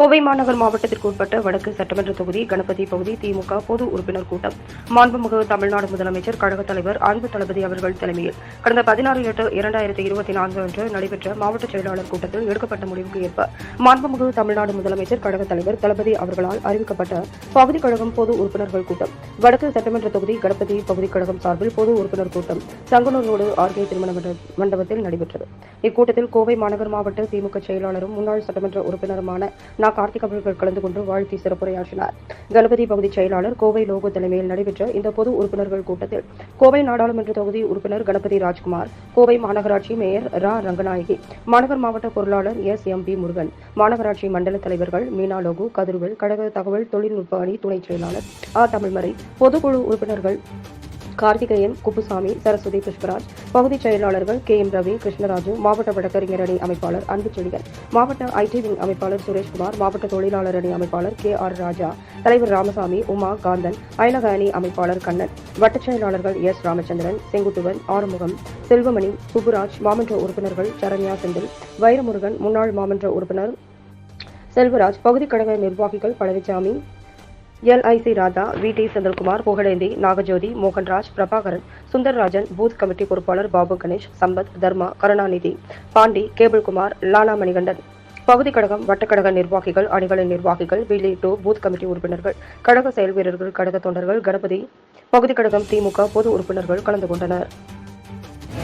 கோவை மாநகர் மாவட்டத்திற்கு உட்பட்ட வடக்கு சட்டமன்ற தொகுதி கணபதி பகுதி திமுக பொது உறுப்பினர் கூட்டம். மாண்புமிகு தமிழ்நாடு முதலமைச்சர் கழகத் தலைவர் அன்பு தளபதி அவர்கள் தலைமையில் கடந்த பதினாறு எட்டு இரண்டாயிரத்தி இருபத்தி நான்கு அன்று நடைபெற்ற மாவட்ட செயலாளர் கூட்டத்தில் எடுக்கப்பட்ட முடிவுக்கு ஏற்ப மாண்புமிகு தமிழ்நாடு முதலமைச்சர் கழகத் தலைவர் தளபதி அவர்களால் அறிவிக்கப்பட்ட பகுதி கழகம் பொது உறுப்பினர்கள் கூட்டம். வடக்கு சட்டமன்ற தொகுதி கணபதி பகுதி கழகம் சார்பில் பொது உறுப்பினர் கூட்டம் சங்கனூர் ரோடு ஆர்கே திருமண மண்டபத்தில் நடைபெற்றது. இக்கூட்டத்தில் கோவை மாநகர் மாவட்ட திமுக செயலாளரும் முன்னாள் சட்டமன்ற உறுப்பினருமான கார்த்திக் அவர்கள் கலந்து கொண்டு வாழ்த்தி சிறப்புரையாற்றினார். கணபதி பகுதி செயலாளர் கோவை லோகோ தலைமையில் நடைபெற்ற இந்த பொது உறுப்பினர்கள் கூட்டத்தில் கோவை நாடாளுமன்ற தொகுதி உறுப்பினர் கணபதி ராஜ்குமார் கோவை மாநகராட்சி மேயர் ரா. ரங்கநாயகி மாநகர் மாவட்ட பொருளாளர் எஸ். எம். பி. முருகன் மாநகராட்சி மண்டல தலைவர்கள் மீனா லோகு கதிர்வேல் கழக தகவல் தொழில்நுட்ப அணி துணை செயலாளர் ஆ. தமிழ்மறை பொதுக்குழு உறுப்பினர்கள் கார்த்திகேயன் குப்புசாமி சரஸ்வதி புஷ்பராஜ் பகுதி செயலாளர்கள் கே எம் ரவி கிருஷ்ணராஜு மாவட்ட வழக்கறிஞர் அணி அமைப்பாளர் அன்புச்செழியன் மாவட்ட ஐடி விங் அமைப்பாளர் சுரேஷ்குமார் மாவட்ட தொழிலாளர் அணி அமைப்பாளர் கே ஆர் ராஜா தலைவர் ராமசாமி உமா காந்தன் அயலக அணி அமைப்பாளர் கண்ணன் வட்டச் செயலாளர்கள் எஸ் ராமச்சந்திரன் செங்குட்டுவன் ஆறுமுகம் செல்வமணி சுப்புராஜ் மாமன்ற உறுப்பினர்கள் சரண்யா செந்தில் வைரமுருகன் முன்னாள் மாமன்ற உறுப்பினர் செல்வராஜ் பகுதி கழக நிர்வாகிகள் Palanisamy LIC Radha V D Senthilkumar Pugazhendhi Nagajothi Mohanraj Prabhakaran Sundarrajan booth committee பொறுப்பாளர் பாபு கணேஷ் சம்பத் தர்மா கருணாநிதி பாண்டி கேபிள்குமார் லாலா மணிகண்டன். பகுதி கழகம் வட்டக்கழக நிர்வாகிகள் அணிகளின் நிர்வாகிகள் வில்லி டூ பூத் கமிட்டி உறுப்பினர்கள் கழக செயல் வீரர்கள் கழக தொண்டர்கள் கணபதி பகுதி கழகம் திமுக பொது உறுப்பினர்கள் கலந்து கொண்டனர்.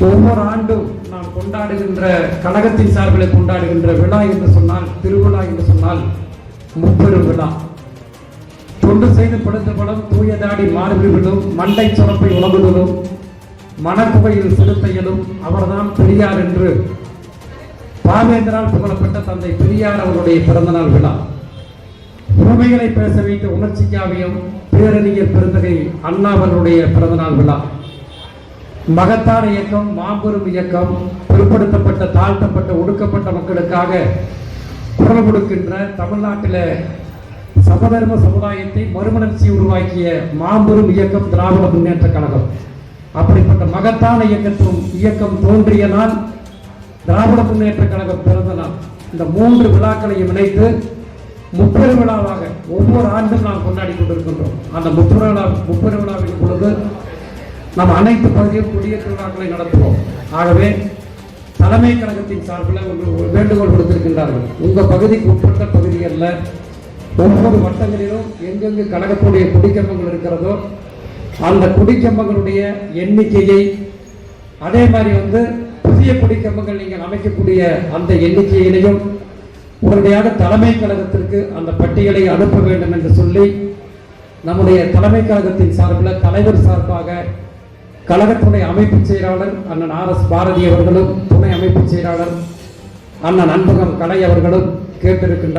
ஒவ்வொரு ஆண்டும் நாம் கொண்டாடுகின்ற கழகத்தின் சார்பில் கொண்டாடுகின்ற விழா என்று சொன்னால் திருவிழா என்று சொன்னால் முப்பெரும் விழா. தொண்டு செய்து படுத்த படம் தூயதாடி மாறுவிடும் மண்டை சுரப்பை உணவுதலும் மணக்குவையில் செலுத்தையலும் அவர்தான் பெரியார் என்று பாவேந்தரால் புகழப்பட்ட தந்தை பெரியார் அவருடைய பிறந்தநாள் விழா. உண்மைகளை பேச வைத்த உணர்ச்சி காவியம் பேரறிஞர் பெருந்தகை அண்ணா அவருடைய பிறந்தநாள் விழா. மகத்தான இயக்கம் மாபெரும் இயக்கம் பிற்படுத்தப்பட்ட தாழ்த்தப்பட்ட ஒடுக்கப்பட்ட மக்களுக்காக குரல் கொடுக்கின்ற தமிழ்நாட்டில் சமதர்ம சமுதாயத்தை மறுமலர்ச்சி உருவாக்கிய மாபெரும் இயக்கம் திராவிட முன்னேற்ற கழகம். அப்படிப்பட்ட மகத்தான இயக்கத்தும் இயக்கம் தோன்றிய நாள் திராவிட முன்னேற்ற கழகம் பிறந்த நாள். இந்த மூன்று விழாக்களையும் இணைத்து முப்பெரு விழாவாக ஒவ்வொரு ஆண்டும் நாம் கொண்டாடி கொண்டிருக்கின்றோம். அந்த முப்பெரு விழா முப்பெரு விழாவின் பொழுது நாம் அனைத்து பகுதியும் குடியேற்ற விழாக்களை நடத்துவோம். ஆகவே தலைமை கழகத்தின் சார்பில் உங்கள் வேண்டுகோள் கொடுத்திருக்கின்றார்கள் உங்கள் பகுதிக்கு உட்பட்ட பகுதிகளில் ஒவ்வொரு வட்டங்களிலும் எங்கெங்கு கழகத்துடைய குடிக்கம்பங்கள் இருக்கிறதோ அந்த குடிக்கம்பங்களுடைய எண்ணிக்கையை அதே மாதிரி வந்து புதிய குடிக்கம்பங்கள் நீங்கள் அமைக்கக்கூடிய அந்த எண்ணிக்கையினையும் உடனடியாக தலைமை கழகத்திற்கு அந்த பட்டியலை அனுப்ப வேண்டும் என்று சொல்லி நம்முடைய தலைமை கழகத்தின் சார்பில் தலைவர் சார்பாக கழகத்துடைய அமைப்பு செயலாளர் அண்ணன் ஆர் எஸ் பாரதி அவர்களும் துணை அமைப்பு செயலாளர் அண்ணன் அன்பகம் கலை அவர்களும் கேட்டிருக்கின்றார்.